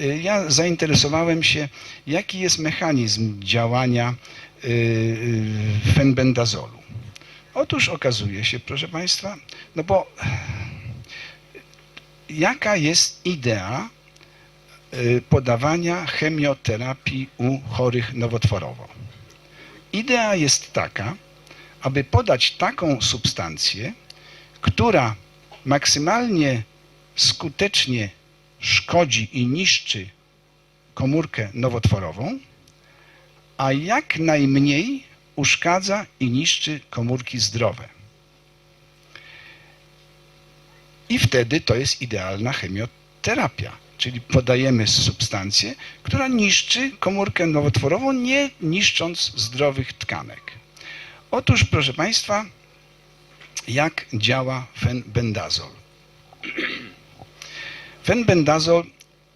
Y, Ja zainteresowałem się, jaki jest mechanizm działania y, y, fenbendazolu. Otóż okazuje się, proszę Państwa, no bo jaka jest idea podawania chemioterapii u chorych nowotworowo? Idea jest taka, aby podać taką substancję, która maksymalnie skutecznie szkodzi i niszczy komórkę nowotworową, a jak najmniej uszkadza i niszczy komórki zdrowe. I wtedy to jest idealna chemioterapia, czyli podajemy substancję, która niszczy komórkę nowotworową, nie niszcząc zdrowych tkanek. Otóż, proszę Państwa, jak działa fenbendazol? Fenbendazol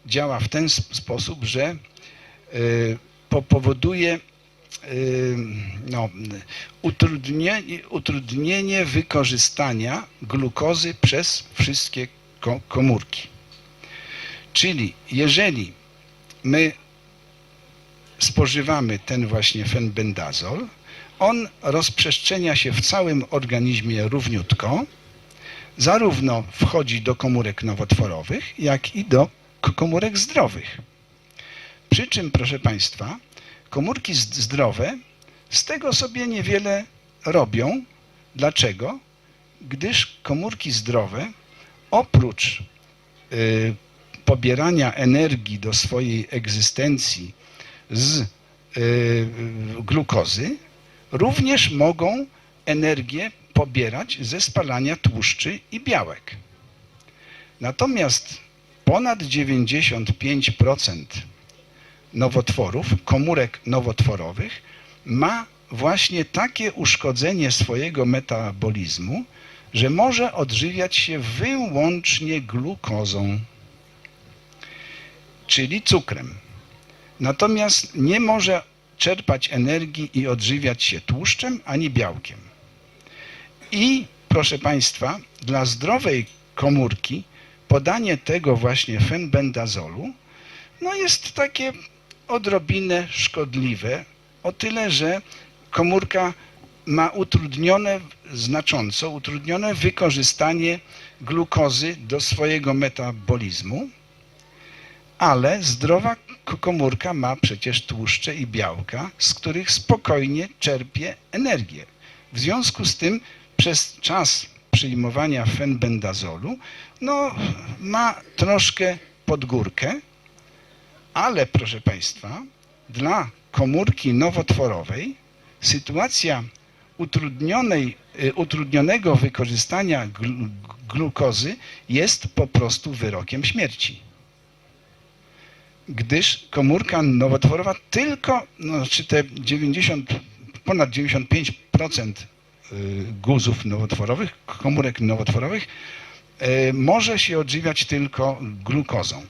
działa w ten sp- sposób, że po- powoduje y, no, utrudnienie, utrudnienie wykorzystania glukozy przez wszystkie ko- komórki. Czyli jeżeli my spożywamy ten właśnie fenbendazol, on rozprzestrzenia się w całym organizmie równiutko, zarówno wchodzi do komórek nowotworowych, jak i do komórek zdrowych. Przy czym, proszę Państwa, komórki zdrowe z tego sobie niewiele robią. Dlaczego? Gdyż komórki zdrowe oprócz y, pobierania energii do swojej egzystencji z y, glukozy, również mogą energię pobierać ze spalania tłuszczy i białek. Natomiast ponad 95% nowotworów, komórek nowotworowych ma właśnie takie uszkodzenie swojego metabolizmu, że może odżywiać się wyłącznie glukozą, czyli cukrem. Natomiast nie może czerpać energii i odżywiać się tłuszczem ani białkiem. I proszę Państwa, dla zdrowej komórki podanie tego właśnie fenbendazolu no jest takie odrobinę szkodliwe, o tyle, że komórka ma utrudnione, znacząco utrudnione wykorzystanie glukozy do swojego metabolizmu, ale zdrowa komórka ma przecież tłuszcze i białka, z których spokojnie czerpie energię. W związku z tym przez czas przyjmowania fenbendazolu no, ma troszkę podgórkę, ale proszę Państwa, dla komórki nowotworowej sytuacja utrudnionej, y, utrudnionego wykorzystania glu- glukozy jest po prostu wyrokiem śmierci. Gdyż komórka nowotworowa tylko, no, czy te 90, ponad 95% y, guzów nowotworowych, komórek nowotworowych, y, może się odżywiać tylko glukozą.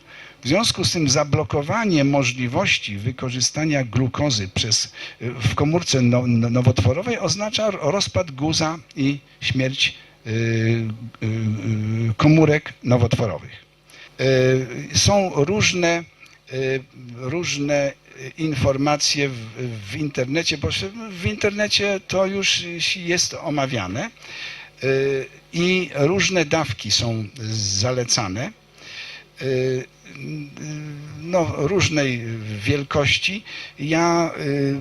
W związku z tym zablokowanie możliwości wykorzystania glukozy przez, y, w komórce no, no- nowotworowej oznacza rozpad guza i śmierć y, y, y, komórek nowotworowych. Y, Są różne y, różne y, informacje w, w internecie, bo w internecie to już jest omawiane y, i różne dawki są zalecane y, no, różnej wielkości. Ja y,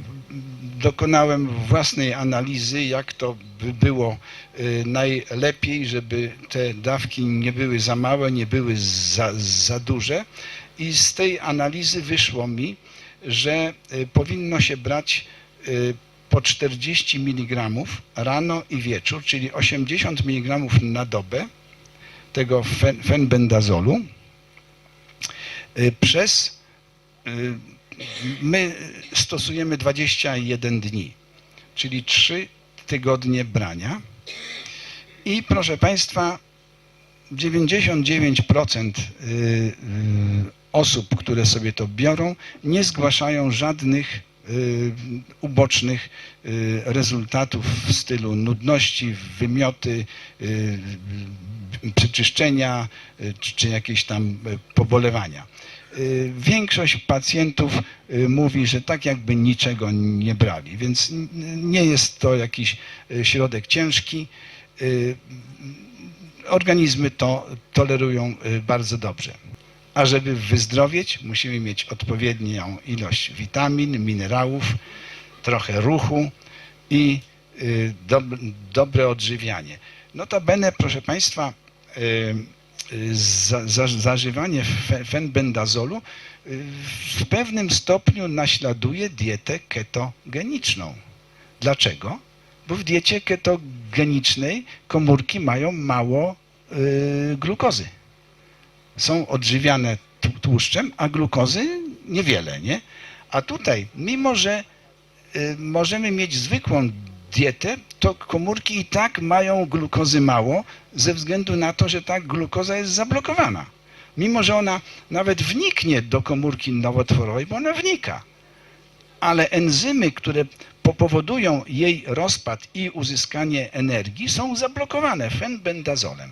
dokonałem własnej analizy, jak to by było najlepiej, żeby te dawki nie były za małe, nie były za, za duże. I z tej analizy wyszło mi, że y, powinno się brać y, po 40 mg rano i wieczór, czyli 80 mg na dobę tego fen, fenbendazolu y, przez my stosujemy 21 dni, czyli 3 tygodnie brania. I proszę Państwa, 99% y, y, osób, które sobie to biorą, nie zgłaszają żadnych y, ubocznych y, rezultatów w stylu nudności, wymioty, y, przeczyszczenia y, czy, jakieś tam pobolewania. większość pacjentów mówi, że tak jakby niczego nie brali, więc nie jest to jakiś środek ciężki. Organizmy to tolerują bardzo dobrze. A żeby wyzdrowieć, musimy mieć odpowiednią ilość witamin, minerałów, trochę ruchu i y, dob, dobre odżywianie. Notabene, proszę Państwa, y, y, za, za, zażywanie fe, fenbendazolu w pewnym stopniu naśladuje dietę ketogeniczną. Dlaczego? Bo w diecie ketogenicznej komórki mają mało glukozy. Są odżywiane tł- tłuszczem, a glukozy niewiele, nie? A tutaj, mimo że y, możemy mieć zwykłą dietę, to komórki i tak mają glukozy mało, ze względu na to, że ta glukoza jest zablokowana. Mimo, że ona nawet wniknie do komórki nowotworowej, bo ona wnika. Ale enzymy, które po- powodują jej rozpad i uzyskanie energii, są zablokowane fenbendazolem.